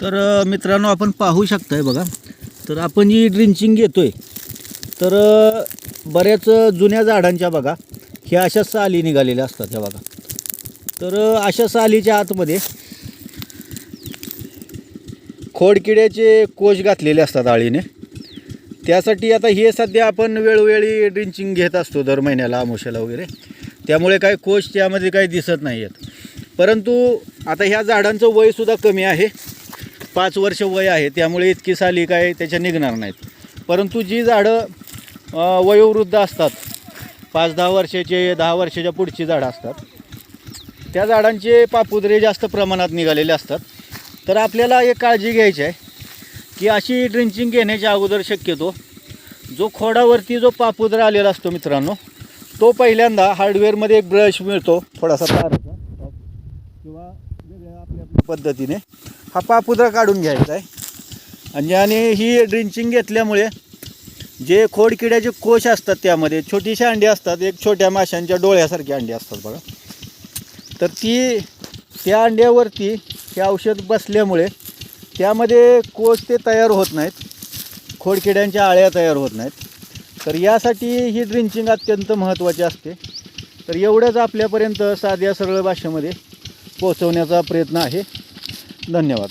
तर मित्रांनो आपण पाहू शकताय बघा. तर आपण जी ड्रिंचिंग घेतोय तर बऱ्याच जुन्या झाडांच्या बघा ह्या अशा साली निघालेल्या असतात ह्या बघा. तर अशा सालीच्या आतमध्ये खोडकिड्याचे कोश घातलेले असतात आळीने. त्यासाठी आता हे सध्या आपण वेळोवेळी ड्रिंचिंग घेत असतो दर महिन्याला आमोशाला वगैरे. त्यामुळे काय कोश त्यामध्ये काही दिसत नाही आहेत परंतु आता ह्या झाडांचं वयसुद्धा कमी आहे. पाच वर्ष वय आहे त्यामुळे इतकी साली काय त्याच्या निघणार नाहीत. परंतु जी झाडं वयोवृद्ध असतात पाच दहा वर्षाचे दहा वर्षाच्या पुढची झाडं असतात त्या झाडांचे पापुद्रे जास्त प्रमाणात निघालेले असतात. तर आपल्याला एक काळजी घ्यायची आहे की अशी ड्रिंचिंग घेण्याच्या अगोदर शक्यतो जो खोडावरती जो पापुद्रा आलेला असतो मित्रांनो तो पहिल्यांदा हार्डवेअरमध्ये एक ब्रश मिळतो थोडासा ताराचा किंवा वेगळ्या आपल्या पद्धतीने. हा पापुद्रा काढून घ्यायचा आहे. आणि आणि ही ड्रिंचिंग घेतल्यामुळे जे खोडकिड्याचे कोश असतात त्यामध्ये छोटीशी अंडी असतात एक छोट्या माशांच्या डोळ्यासारखी अंडी असतात बघा. तर ती त्या अंड्यावरती हे औषध बसल्यामुळे त्यामध्ये कोश ते तयार होत नाहीत. खोडकिड्यांच्या आळ्या तयार होत नाहीत. तर यासाठी ही ड्रिंचिंग अत्यंत महत्त्वाची असते. तर एवढंच आपल्यापर्यंत साध्या सरळ भाषेमध्ये पोहोचवण्याचा प्रयत्न आहे. धन्यवाद.